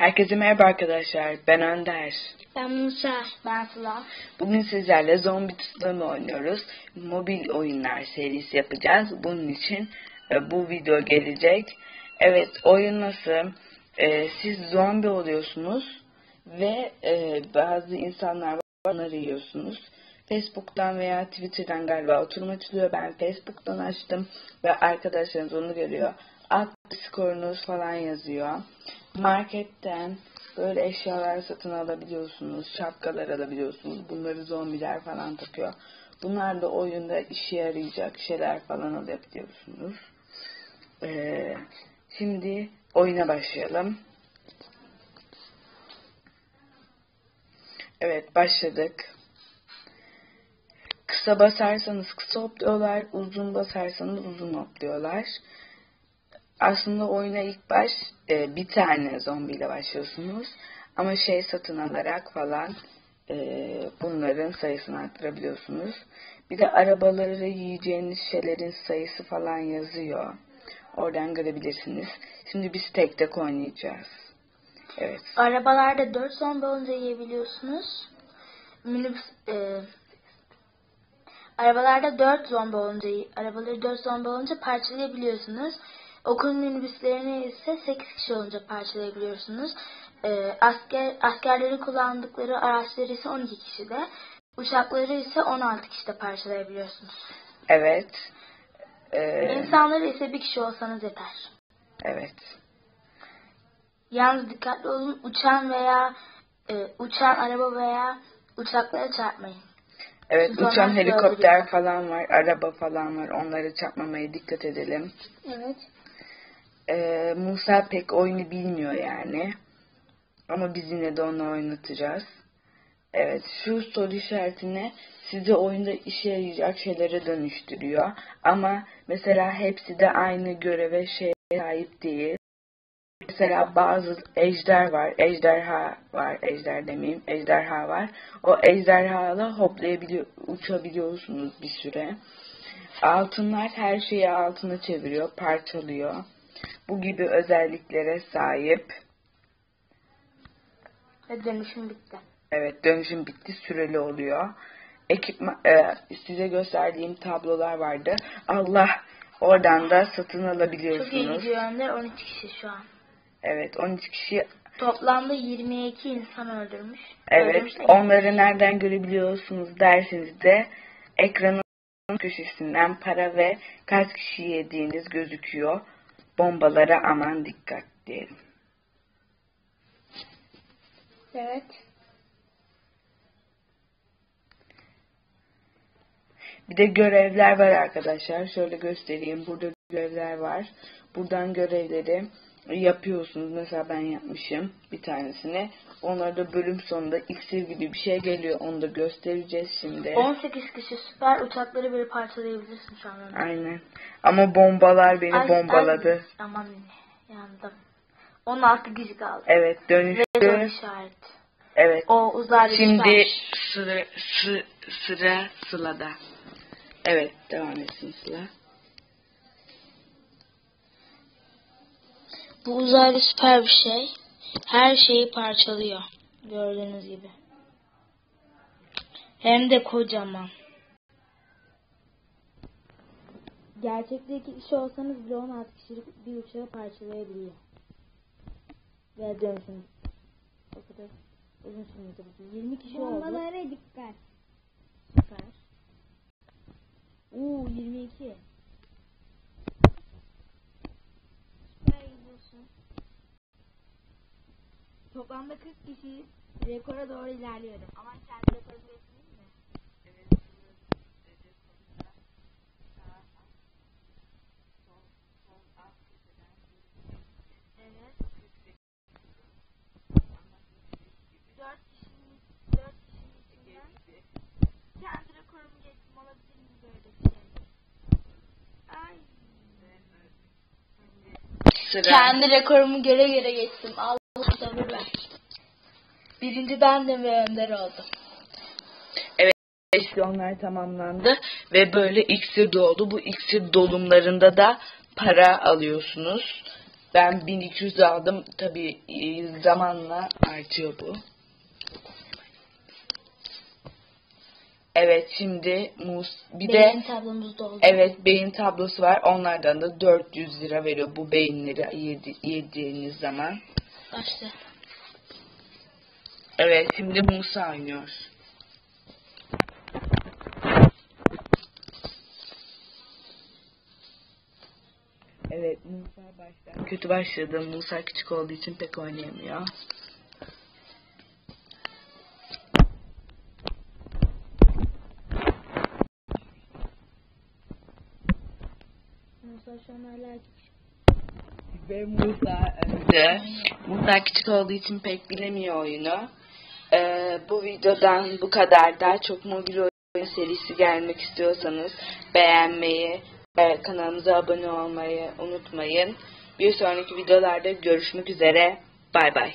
Herkese merhaba arkadaşlar. Ben Önder. Ben Musa. Ben Sıla. Bugün sizlerle zombi tutlama oynuyoruz. Mobil oyunlar serisi yapacağız. Bunun için e, bu video gelecek. Evet oyun nasıl? E, siz zombi oluyorsunuz ve e, bazı insanlar var onları yiyorsunuz. Facebook'tan veya Twitter'dan galiba oturum açılıyor. Ben Facebook'tan açtım ve arkadaşlarınız onu görüyor. Alt skorunuz falan yazıyor. Marketten böyle eşyalar satın alabiliyorsunuz. Şapkalar alabiliyorsunuz. Bunları zombiler falan takıyor. Bunlar da oyunda işe yarayacak şeyler falan alabiliyorsunuz. Ee, şimdi oyuna başlayalım. Evet başladık. Kısa basarsanız kısa hopluyorlar, uzun basarsanız uzun hopluyorlar. Aslında oyuna ilk baş e, bir tane zombiyle başlıyorsunuz. Ama şey satın alarak falan e, bunların sayısını arttırabiliyorsunuz. Bir de arabaları yiyeceğiniz şeylerin sayısı falan yazıyor. Oradan görebilirsiniz. Şimdi biz tek tek oynayacağız. Evet. Arabalarda 4 zombi olunca yiyebiliyorsunuz. Minibüs, e, arabalarda 4 zombi olunca, arabaları 4 zombi olunca parçalayabiliyorsunuz. Okul minibüslerini ise 8 kişi olunca parçalayabiliyorsunuz. E, asker askerleri kullandıkları araçları ise 12 kişide. Uçakları ise 16 kişide parçalayabiliyorsunuz. Evet. Ee, İnsanları ise bir kişi olsanız yeter. Evet. Yalnız dikkatli olun uçan veya e, uçan araba veya uçaklara çarpmayın. Evet Çünkü uçan helikopter öldürüyor. falan var, araba falan var. Onları çarpmamaya dikkat edelim. Evet. Ee, Musa pek oyunu bilmiyor yani. Ama biz yine de onu oynatacağız. Evet şu soru işaretine size oyunda işe yarayacak şeylere dönüştürüyor. Ama mesela hepsi de aynı göreve şeye sahip değil. Mesela bazı ejder var, ejderha var, ejder demeyeyim, ejderha var. O ejderhalı hoplayabiliyor, uçabiliyorsunuz bir süre. Altınlar her şeyi altına çeviriyor, parçalıyor. Bu gibi özelliklere sahip. Ve dönüşüm bitti. Evet dönüşüm bitti süreli oluyor. Ekipman, e, size gösterdiğim tablolar vardı. Allah oradan da satın Çok iyi alabiliyorsunuz. gidiyor Önder. 13 kişi şu an. Evet 13 kişi. Toplamda 22 insan öldürmüş. Evet Öldürmüş onları nereden görebiliyorsunuz derseniz de ekranın köşesinden para ve kaç kişi yediğiniz gözüküyor. Bombalara aman dikkat diyelim. Evet. Bir de görevler var arkadaşlar. Şöyle göstereyim. Burada görevler var. Buradan görevleri yapıyorsunuz. Mesela ben yapmışım bir tanesini. Onları da bölüm sonunda iksir gibi bir şey geliyor. Onu da göstereceğiz şimdi. 18 kişi süper uçakları böyle parçalayabilirsin şu an. Aynen. Ama bombalar beni Ay- bombaladı. ay, aman yandım. 16 kişi kaldı. Evet Ve dönüştü. zor işaret. Evet. O uzaylı Şimdi sıra, sı, sıra Sıla'da. Evet devam etsin Sıla. Bu uzaylı süper bir şey. Her şeyi parçalıyor. Gördüğünüz gibi. Hem de kocaman. Gerçekte iki kişi olsanız bile 16 kişilik bir uçağı parçalayabiliyor. Ve dönüşüm. O kadar uzun sürmedi bu. 20 kişi oldu. Bombalara dikkat. Süper. Oo 22. Süper gidiyorsun. Toplamda 40 kişiyiz. Rekora doğru ilerliyorum. Ama kendi rekorumu geçmeyeyim mi? Evet. 4 kişinin, 4 kişinin içinden kendi rekorumu geçtim. Olabilir mi böyle bir şey? Ay. Sıra. Kendi rekorumu göre göre geçtim. Allah sabır ver. Birinci bendim ve önder oldum. Misyonlar tamamlandı ve böyle iksir doldu. Bu iksir dolumlarında da para alıyorsunuz. Ben 1200 aldım. Tabi zamanla artıyor bu. Evet şimdi mus bir Beyin de tablomuz doldu. evet beyin tablosu var. Onlardan da 400 lira veriyor bu beyinleri yedi, yediğiniz zaman. Başla. Evet şimdi Musa oynuyor. Evet Musa baştan kötü başladı. Musa küçük olduğu için pek oynayamıyor. Musa şu. Ve Musa önde. Musa küçük olduğu için pek bilemiyor oyunu. Ee, bu videodan bu kadar. Daha çok mobil oyun serisi gelmek istiyorsanız beğenmeyi ve kanalımıza abone olmayı unutmayın. Bir sonraki videolarda görüşmek üzere. Bay bay.